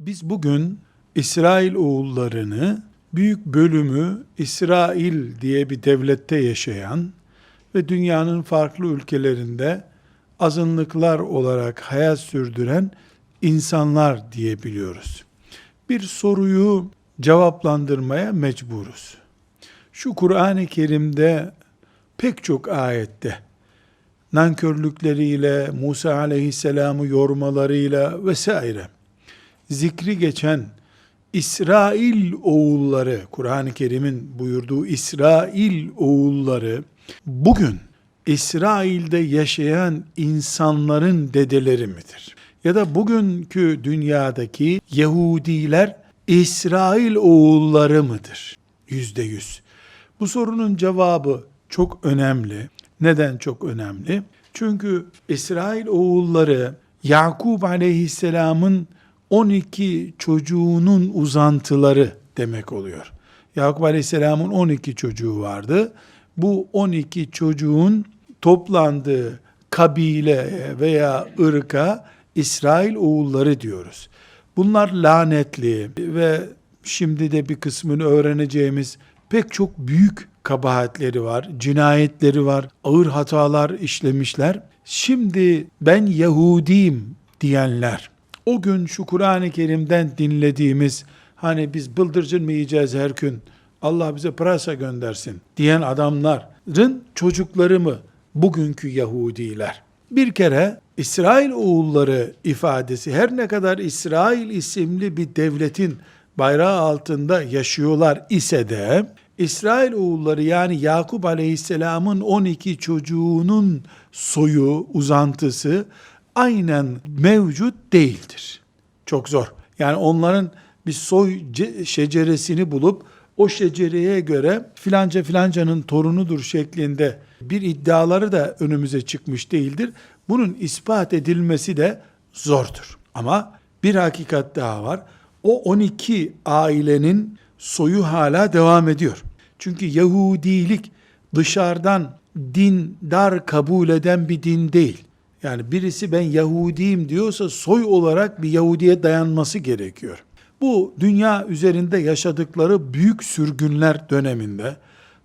Biz bugün İsrail oğullarını büyük bölümü İsrail diye bir devlette yaşayan ve dünyanın farklı ülkelerinde azınlıklar olarak hayat sürdüren insanlar diyebiliyoruz. Bir soruyu cevaplandırmaya mecburuz. Şu Kur'an-ı Kerim'de pek çok ayette nankörlükleriyle, Musa aleyhisselamı yormalarıyla vesaire zikri geçen İsrail oğulları, Kur'an-ı Kerim'in buyurduğu İsrail oğulları bugün İsrail'de yaşayan insanların dedeleri midir? Ya da bugünkü dünyadaki Yahudiler İsrail oğulları mıdır? Yüzde yüz. Bu sorunun cevabı çok önemli. Neden çok önemli? Çünkü İsrail oğulları Yakub aleyhisselamın 12 çocuğunun uzantıları demek oluyor. Yakup Aleyhisselam'ın 12 çocuğu vardı. Bu 12 çocuğun toplandığı kabile veya ırka İsrail oğulları diyoruz. Bunlar lanetli ve şimdi de bir kısmını öğreneceğimiz pek çok büyük kabahatleri var, cinayetleri var, ağır hatalar işlemişler. Şimdi ben Yahudiyim diyenler, o gün şu Kur'an-ı Kerim'den dinlediğimiz hani biz bıldırcın mı yiyeceğiz her gün? Allah bize pırasa göndersin. diyen adamların çocukları mı? Bugünkü Yahudiler? Bir kere İsrail oğulları ifadesi her ne kadar İsrail isimli bir devletin bayrağı altında yaşıyorlar ise de İsrail oğulları yani Yakup Aleyhisselam'ın 12 çocuğunun soyu, uzantısı aynen mevcut değildir. Çok zor. Yani onların bir soy şeceresini bulup o şecereye göre filanca filancanın torunudur şeklinde bir iddiaları da önümüze çıkmış değildir. Bunun ispat edilmesi de zordur. Ama bir hakikat daha var. O 12 ailenin soyu hala devam ediyor. Çünkü Yahudilik dışarıdan dindar kabul eden bir din değil. Yani birisi ben Yahudiyim diyorsa soy olarak bir Yahudiye dayanması gerekiyor. Bu dünya üzerinde yaşadıkları büyük sürgünler döneminde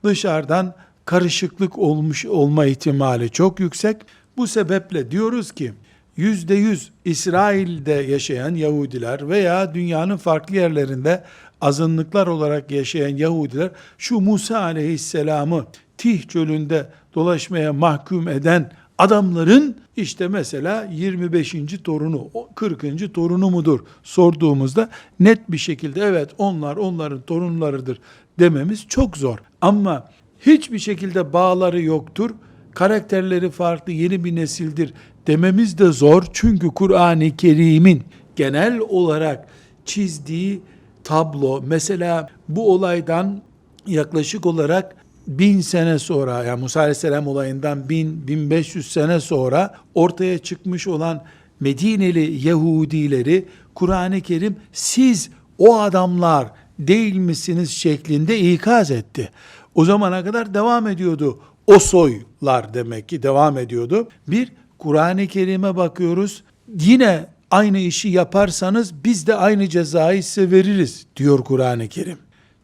dışarıdan karışıklık olmuş olma ihtimali çok yüksek. Bu sebeple diyoruz ki yüzde yüz İsrail'de yaşayan Yahudiler veya dünyanın farklı yerlerinde azınlıklar olarak yaşayan Yahudiler şu Musa aleyhisselamı Tih çölünde dolaşmaya mahkum eden adamların işte mesela 25. torunu, 40. torunu mudur sorduğumuzda net bir şekilde evet onlar onların torunlarıdır dememiz çok zor. Ama hiçbir şekilde bağları yoktur, karakterleri farklı yeni bir nesildir dememiz de zor. Çünkü Kur'an-ı Kerim'in genel olarak çizdiği tablo mesela bu olaydan yaklaşık olarak bin sene sonra yani Musa Aleyhisselam olayından bin, bin beş yüz sene sonra ortaya çıkmış olan Medineli Yahudileri Kur'an-ı Kerim siz o adamlar değil misiniz şeklinde ikaz etti. O zamana kadar devam ediyordu. O soylar demek ki devam ediyordu. Bir Kur'an-ı Kerim'e bakıyoruz. Yine aynı işi yaparsanız biz de aynı cezayı size veririz diyor Kur'an-ı Kerim.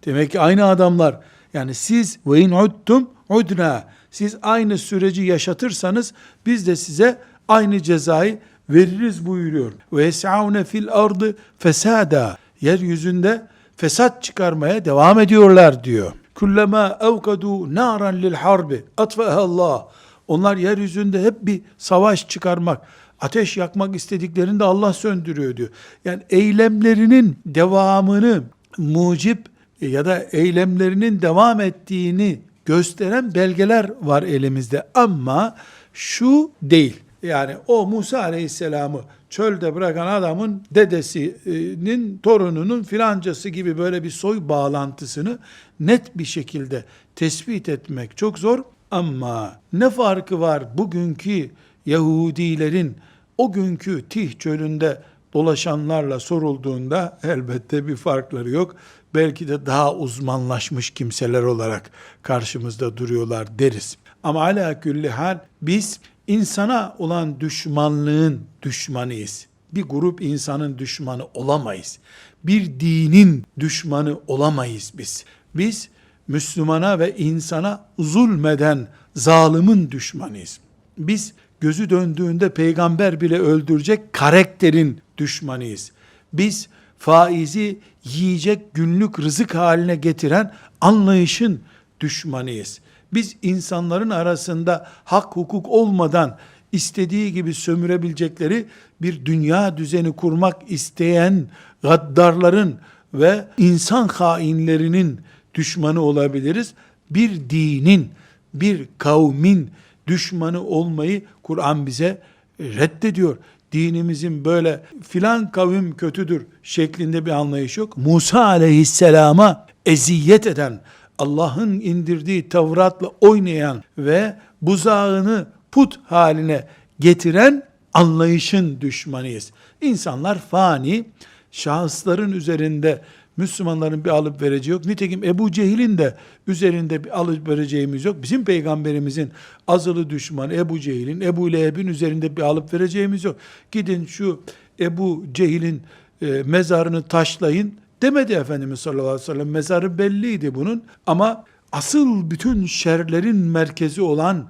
Demek ki aynı adamlar yani siz ve in udtum udna siz aynı süreci yaşatırsanız biz de size aynı cezayı veririz buyuruyor. Ve yes'aune fil ardı fesada yeryüzünde fesat çıkarmaya devam ediyorlar diyor. Kullama evkadu naran lil harbi Allah. Onlar yeryüzünde hep bir savaş çıkarmak, ateş yakmak istediklerinde Allah söndürüyor diyor. Yani eylemlerinin devamını mucip ya da eylemlerinin devam ettiğini gösteren belgeler var elimizde. Ama şu değil. Yani o Musa Aleyhisselam'ı çölde bırakan adamın dedesinin torununun filancası gibi böyle bir soy bağlantısını net bir şekilde tespit etmek çok zor. Ama ne farkı var bugünkü Yahudilerin o günkü Tih çölünde dolaşanlarla sorulduğunda elbette bir farkları yok. Belki de daha uzmanlaşmış kimseler olarak karşımızda duruyorlar deriz. Ama ala külli hal biz insana olan düşmanlığın düşmanıyız. bir grup insanın düşmanı olamayız. Bir dinin düşmanı olamayız biz. Biz Müslümana ve insana zulmeden zalimin düşmanıyız. Biz gözü döndüğünde peygamber bile öldürecek karakterin düşmanıyız. Biz faizi yiyecek günlük rızık haline getiren anlayışın düşmanıyız. Biz insanların arasında hak hukuk olmadan istediği gibi sömürebilecekleri bir dünya düzeni kurmak isteyen gaddarların ve insan hainlerinin düşmanı olabiliriz. Bir dinin, bir kavmin düşmanı olmayı Kur'an bize reddediyor. Dinimizin böyle filan kavim kötüdür şeklinde bir anlayış yok. Musa aleyhisselama eziyet eden, Allah'ın indirdiği Tevrat'la oynayan ve buzağını put haline getiren anlayışın düşmanıyız. İnsanlar fani, şahısların üzerinde Müslümanların bir alıp vereceği yok. Nitekim Ebu Cehil'in de üzerinde bir alıp vereceğimiz yok. Bizim peygamberimizin azılı düşmanı Ebu Cehil'in, Ebu Leheb'in üzerinde bir alıp vereceğimiz yok. Gidin şu Ebu Cehil'in e, mezarını taşlayın demedi Efendimiz sallallahu aleyhi ve sellem. Mezarı belliydi bunun ama asıl bütün şerlerin merkezi olan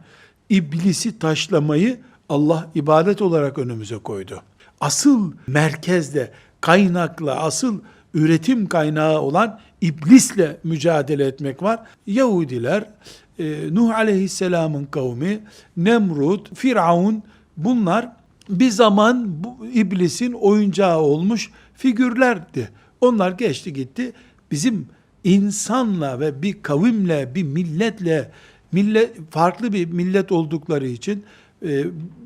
iblisi taşlamayı Allah ibadet olarak önümüze koydu. Asıl merkezde, kaynakla, asıl üretim kaynağı olan iblisle mücadele etmek var. Yahudiler, e, Nuh aleyhisselamın kavmi, Nemrut, Firavun bunlar bir zaman bu iblisin oyuncağı olmuş figürlerdi. Onlar geçti gitti. Bizim insanla ve bir kavimle, bir milletle, millet farklı bir millet oldukları için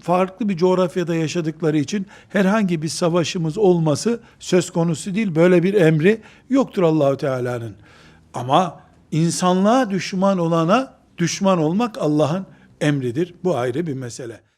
farklı bir coğrafyada yaşadıkları için herhangi bir savaşımız olması söz konusu değil. Böyle bir emri yoktur Allahu Teala'nın. Ama insanlığa düşman olana düşman olmak Allah'ın emridir. Bu ayrı bir mesele.